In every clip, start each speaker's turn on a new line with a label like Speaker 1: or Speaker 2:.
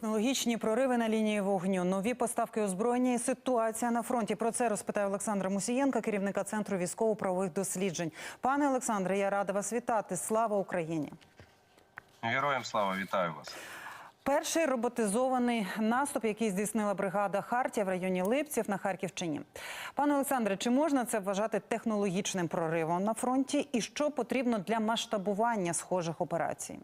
Speaker 1: Технологічні прориви на лінії вогню, нові поставки озброєння і ситуація на фронті. Про це розпитає Олександра Мусієнка, керівника центру військово-правових досліджень. Пане Олександре, я рада вас вітати. Слава Україні!
Speaker 2: Героям слава, вітаю вас.
Speaker 1: Перший роботизований наступ, який здійснила бригада Хартія в районі Липців на Харківщині. Пане Олександре, чи можна це вважати технологічним проривом на фронті? І що потрібно для масштабування схожих операцій?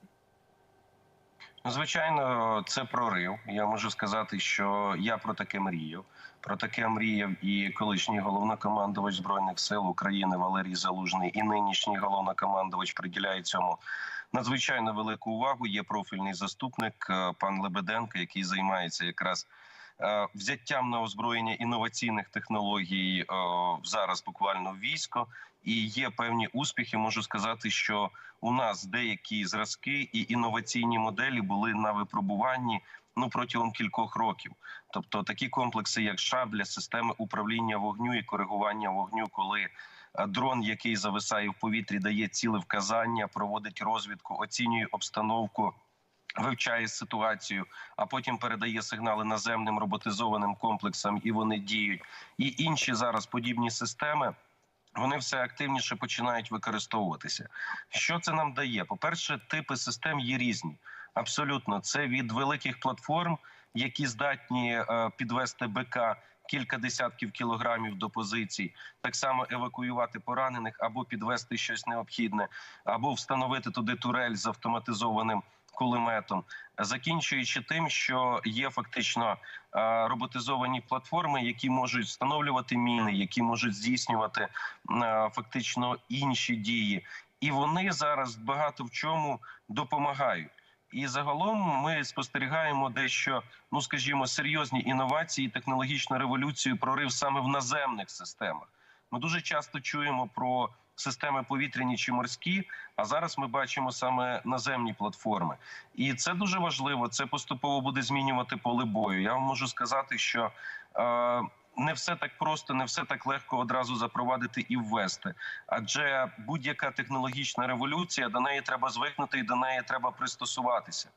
Speaker 2: Звичайно, це прорив. Я можу сказати, що я про таке мріяв. Про таке мріяв і колишній головнокомандувач збройних сил України Валерій Залужний, і нинішній головнокомандувач приділяє цьому надзвичайно велику увагу. Є профільний заступник е, пан Лебеденко, який займається якраз взяттям на озброєння інноваційних технологій е, зараз буквально військо. І є певні успіхи. Можу сказати, що у нас деякі зразки і інноваційні моделі були на випробуванні ну протягом кількох років. Тобто такі комплекси, як шабля, системи управління вогню і коригування вогню, коли е, дрон, який зависає в повітрі, дає ціле вказання, проводить розвідку, оцінює обстановку. Вивчає ситуацію, а потім передає сигнали наземним роботизованим комплексам, і вони діють. І інші зараз подібні системи вони все активніше починають використовуватися. Що це нам дає? По-перше, типи систем є різні. Абсолютно, це від великих платформ, які здатні е, підвести БК кілька десятків кілограмів до позицій, так само евакуювати поранених або підвести щось необхідне, або встановити туди турель з автоматизованим кулеметом, закінчуючи тим, що є фактично е, роботизовані платформи, які можуть встановлювати міни, які можуть здійснювати е, фактично інші дії, і вони зараз багато в чому допомагають. І загалом ми спостерігаємо дещо, ну скажімо, серйозні інновації, технологічну революцію, прорив саме в наземних системах. Ми дуже часто чуємо про системи повітряні чи морські. А зараз ми бачимо саме наземні платформи, і це дуже важливо. Це поступово буде змінювати поле бою. Я вам можу сказати, що е, не все так просто, не все так легко одразу запровадити і ввести. Адже будь-яка технологічна революція до неї треба звикнути і до неї треба пристосуватися.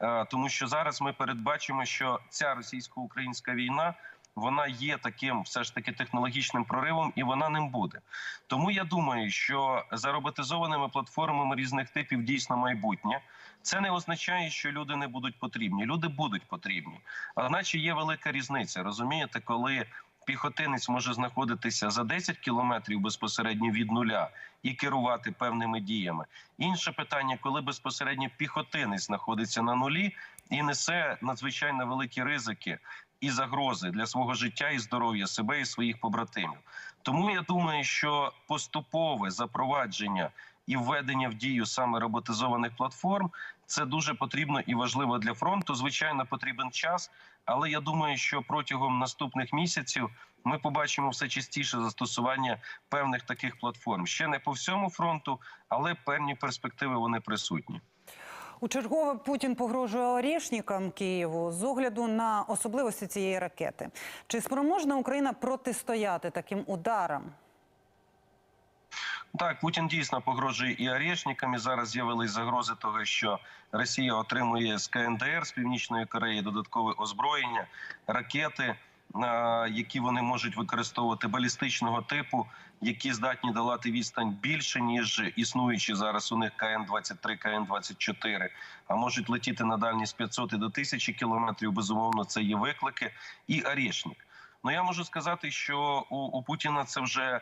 Speaker 2: Е, тому що зараз ми передбачимо, що ця російсько-українська війна вона є таким, все ж таки, технологічним проривом, і вона ним буде. Тому я думаю, що за роботизованими платформами різних типів дійсно майбутнє. Це не означає, що люди не будуть потрібні. Люди будуть потрібні, одначе є велика різниця. Розумієте, коли піхотинець може знаходитися за 10 кілометрів безпосередньо від нуля і керувати певними діями. Інше питання, коли безпосередньо піхотинець знаходиться на нулі і несе надзвичайно великі ризики і загрози для свого життя і здоров'я себе і своїх побратимів. Тому я думаю, що поступове запровадження і введення в дію саме роботизованих платформ це дуже потрібно і важливо для фронту. Звичайно, потрібен час, але я думаю, що протягом наступних місяців ми побачимо все частіше застосування певних таких платформ. Ще не по всьому фронту, але певні перспективи вони присутні.
Speaker 1: У чергове Путін погрожує орішникам Києву з огляду на особливості цієї ракети. Чи спроможна Україна протистояти таким ударам?
Speaker 2: Так, Путін дійсно погрожує і орешникам. І Зараз з'явились загрози того, що Росія отримує з КНДР з північної Кореї додаткове озброєння, ракети, які вони можуть використовувати балістичного типу, які здатні долати відстань більше ніж існуючі зараз. У них КН 23 КН 24 а можуть летіти на дальність 500 і до 1000 кілометрів. Безумовно, це є виклики і орешник. Ну я можу сказати, що у, у Путіна це вже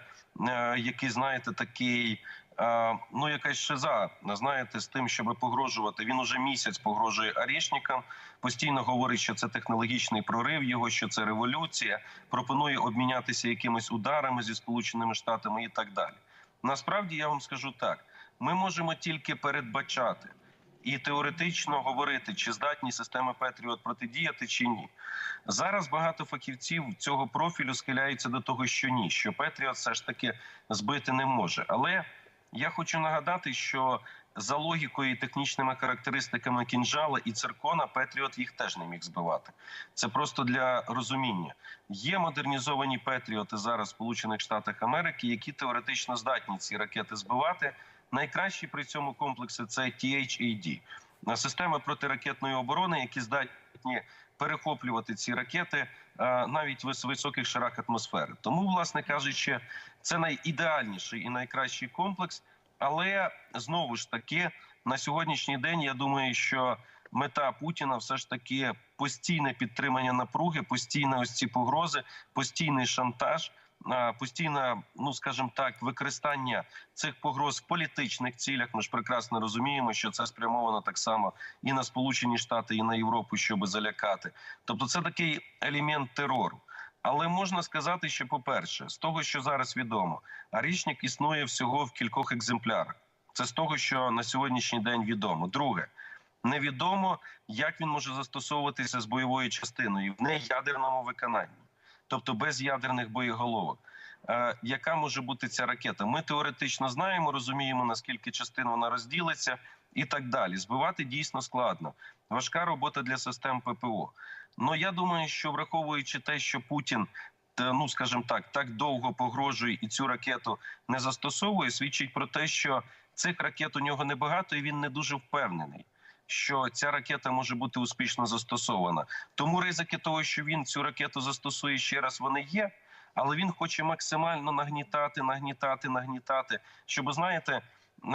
Speaker 2: е, який, знаєте, такий. Е, Ну, якась шиза, знаєте, з тим, щоб погрожувати. Він уже місяць погрожує орешникам, постійно говорить, що це технологічний прорив, його що це революція. Пропонує обмінятися якимись ударами зі сполученими штатами і так далі. Насправді я вам скажу так: ми можемо тільки передбачати і теоретично говорити, чи здатні системи Петріот протидіяти, чи ні. Зараз багато фахівців цього профілю схиляються до того, що ні, що Петріот все ж таки збити не може. Але я хочу нагадати, що за логікою і технічними характеристиками кінжала і циркона Петріот їх теж не міг збивати. Це просто для розуміння. Є модернізовані Петріоти зараз в Сполучених Штатах Америки, які теоретично здатні ці ракети збивати. Найкращі при цьому комплекси це THAD – системи протиракетної оборони, які здатні перехоплювати ці ракети е, навіть в високих шарах атмосфери. Тому, власне кажучи, це найідеальніший і найкращий комплекс. Але знову ж таки на сьогоднішній день я думаю, що мета Путіна все ж таки постійне підтримання напруги, постійне ось ці погрози, постійний шантаж, постійне, ну скажімо так, використання цих погроз в політичних цілях. Ми ж прекрасно розуміємо, що це спрямовано так само і на Сполучені Штати, і на Європу, щоб залякати. Тобто, це такий елемент терору. Але можна сказати, що, по-перше, з того, що зараз відомо, арічник існує всього в кількох екземплярах. Це з того, що на сьогоднішній день відомо. Друге, невідомо, як він може застосовуватися з бойовою частиною в неядерному виконанні, тобто без ядерних боєголовок. Е, яка може бути ця ракета? Ми теоретично знаємо, розуміємо, наскільки частин вона розділиться, і так далі. Збивати дійсно складно. Важка робота для систем ППО. Ну я думаю, що враховуючи те, що Путін. Ну, скажімо так, так довго погрожує і цю ракету не застосовує, свідчить про те, що цих ракет у нього небагато, і він не дуже впевнений, що ця ракета може бути успішно застосована. Тому ризики того, що він цю ракету застосує ще раз, вони є. Але він хоче максимально нагнітати, нагнітати, нагнітати, щоб знаєте,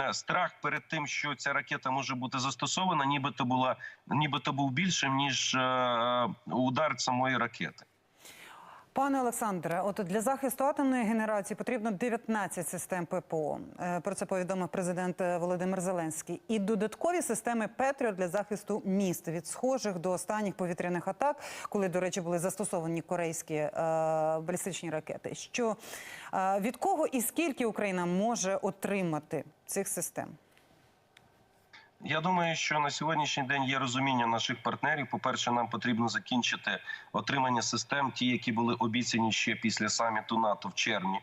Speaker 2: е, страх перед тим, що ця ракета може бути застосована, нібито була, нібито був більшим ніж е, е, удар самої ракети.
Speaker 1: Пане Олександре, от для захисту атомної генерації потрібно 19 систем ППО. Е, Про це повідомив президент е, Володимир Зеленський. І додаткові системи Петріот для захисту міст від схожих до останніх повітряних атак, коли, до речі, були застосовані корейські е, балістичні ракети. Що е, від кого і скільки Україна може отримати цих систем?
Speaker 2: Я думаю, що на сьогоднішній день є розуміння наших партнерів. По перше, нам потрібно закінчити отримання систем, ті, які були обіцяні ще після саміту НАТО в червні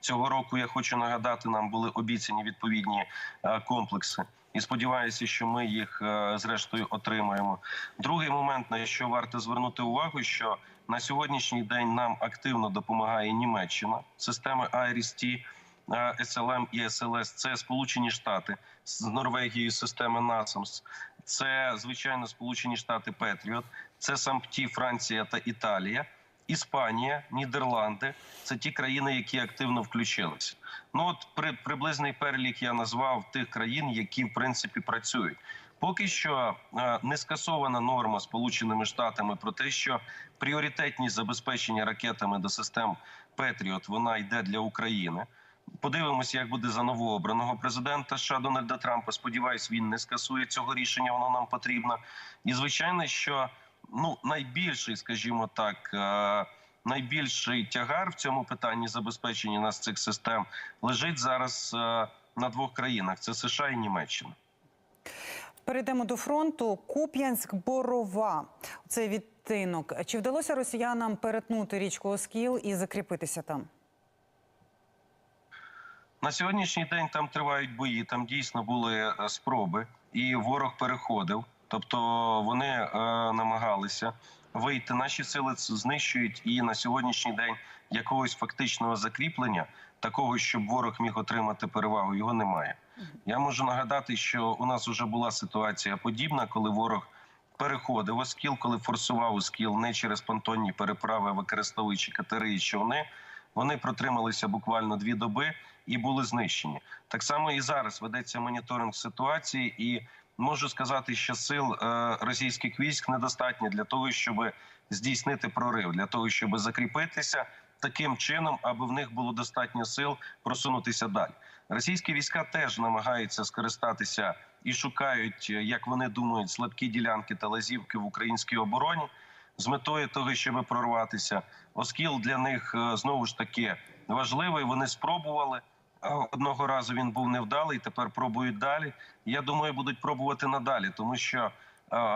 Speaker 2: цього року. Я хочу нагадати, нам були обіцяні відповідні е, комплекси. І сподіваюся, що ми їх е, зрештою отримаємо. Другий момент, на що варто звернути увагу, що на сьогоднішній день нам активно допомагає Німеччина, системи IRIS-T, SLM і SLS. Це Сполучені Штати з Норвегією, системи NASAMS. Це звичайно Сполучені Штати Петріот, це САМПТІ, Франція та Італія. Іспанія, Нідерланди це ті країни, які активно включилися. Ну от при приблизний перелік я назвав тих країн, які в принципі працюють. Поки що е, не скасована норма Сполученими Штатами про те, що пріоритетність забезпечення ракетами до систем Петріот вона йде для України. Подивимося, як буде за новообраного президента США Дональда Трампа. Сподіваюсь, він не скасує цього рішення. Воно нам потрібно. І звичайно, що ну найбільший, скажімо так, е, найбільший тягар в цьому питанні забезпечення нас цих систем лежить зараз е, на двох країнах: це США і Німеччина.
Speaker 1: Перейдемо до фронту. Куп'янськ Борова. Цей відтинок. Чи вдалося росіянам перетнути річку Оскіл і закріпитися там?
Speaker 2: На сьогоднішній день там тривають бої. Там дійсно були е, спроби, і ворог переходив. Тобто вони е, намагалися вийти. Наші сили знищують, і на сьогоднішній день якогось фактичного закріплення, такого, щоб ворог міг отримати перевагу, його немає. Я можу нагадати, що у нас вже була ситуація подібна, коли ворог переходив оскіл, коли форсував оскіл не через понтонні переправи, використовуючи катери і човни. Вони протрималися буквально дві доби і були знищені. Так само і зараз ведеться моніторинг ситуації, і можу сказати, що сил е, російських військ недостатньо для того, щоб здійснити прорив, для того, щоб закріпитися таким чином, аби в них було достатньо сил просунутися далі. Російські війська теж намагаються скористатися і шукають, е, як вони думають, слабкі ділянки та лазівки в українській обороні з метою того, щоб прорватися. Оскіл для них е, знову ж таки важливий. Вони спробували. Одного разу він був невдалий. Тепер пробують далі. Я думаю, будуть пробувати надалі, тому що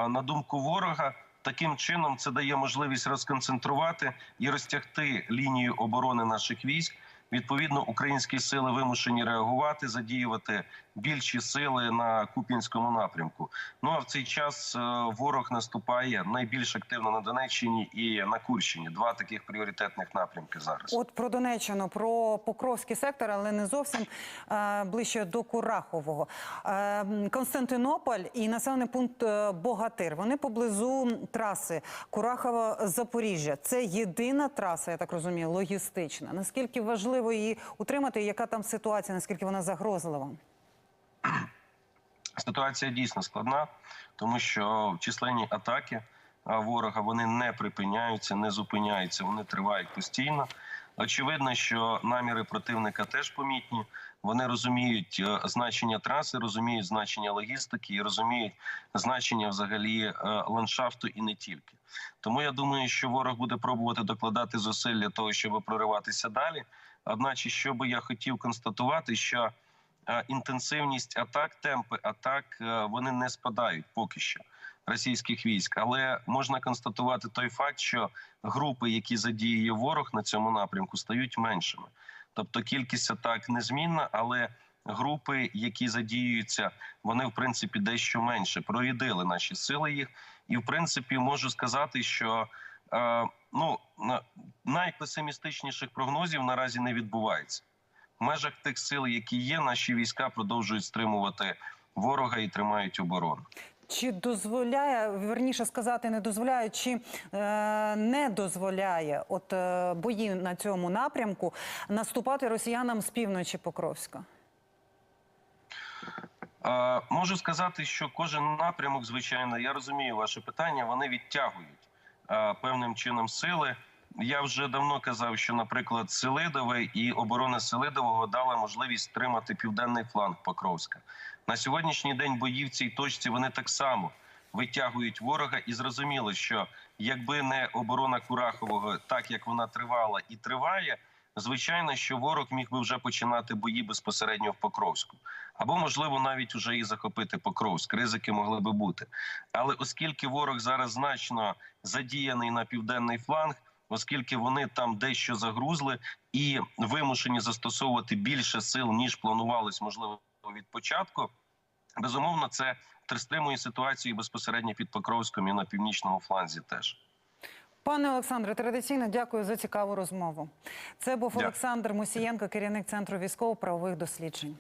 Speaker 2: на думку ворога. Таким чином це дає можливість розконцентрувати і розтягти лінію оборони наших військ Відповідно, українські сили вимушені реагувати, задіювати більші сили на Куп'янському напрямку. Ну а в цей час е, ворог наступає найбільш активно на Донеччині і на Курщині. Два таких пріоритетних напрямки зараз.
Speaker 1: От про Донеччину, про Покровський сектор, але не зовсім е, ближче до Курахового. Е, Константинополь і населений пункт Богатир. Вони поблизу траси Курахова-Запоріжжя. Це єдина траса, я так розумію, логістична. Наскільки важливо її утримати, яка там ситуація, наскільки вона загрозлива?
Speaker 2: Ситуація дійсно складна, тому що численні атаки ворога вони не припиняються, не зупиняються, вони тривають постійно. Очевидно, що наміри противника теж помітні. Вони розуміють е, значення траси, розуміють значення логістики і розуміють значення взагалі е, ландшафту і не тільки. Тому я думаю, що ворог буде пробувати докладати зусиль для того, щоб прориватися далі. Одначе, що би я хотів констатувати, що інтенсивність атак, темпи атак е, вони не спадають поки що російських військ. Але можна констатувати той факт, що групи, які задіює ворог на цьому напрямку, стають меншими. Тобто кількість атак незмінна, але групи, які задіюються, вони в принципі дещо менше прорядили наші сили їх. І в принципі можу сказати, що е, ну на- найпесимістичніших прогнозів наразі не відбувається. В межах тих сил, які є, наші війська продовжують стримувати ворога і тримають оборону.
Speaker 1: Чи дозволяє, верніше сказати, не дозволяє, чи е, не дозволяє от е, бої на цьому напрямку наступати росіянам з півночі Покровська?
Speaker 2: Е, можу сказати, що кожен напрямок, звичайно, я розумію ваше питання. Вони відтягують е, певним чином сили. Я вже давно казав, що, наприклад, Селидове і оборона Селидового дала можливість стримати південний фланг Покровська. На сьогоднішній день бої в цій точці вони так само витягують ворога, і зрозуміло, що якби не оборона Курахового, так як вона тривала і триває, звичайно, що ворог міг би вже починати бої безпосередньо в Покровську, або можливо навіть уже і захопити Покровськ. Ризики могли би бути. Але оскільки ворог зараз значно задіяний на південний фланг, оскільки вони там дещо загрузли і вимушені застосовувати більше сил ніж планувалось, можливо, від початку. Безумовно, це стримує ситуацію безпосередньо під Покровськом і на північному фланзі теж.
Speaker 1: Пане Олександре, традиційно дякую за цікаву розмову. Це був. Олександр Мусієнко, керівник центру військово-правових досліджень.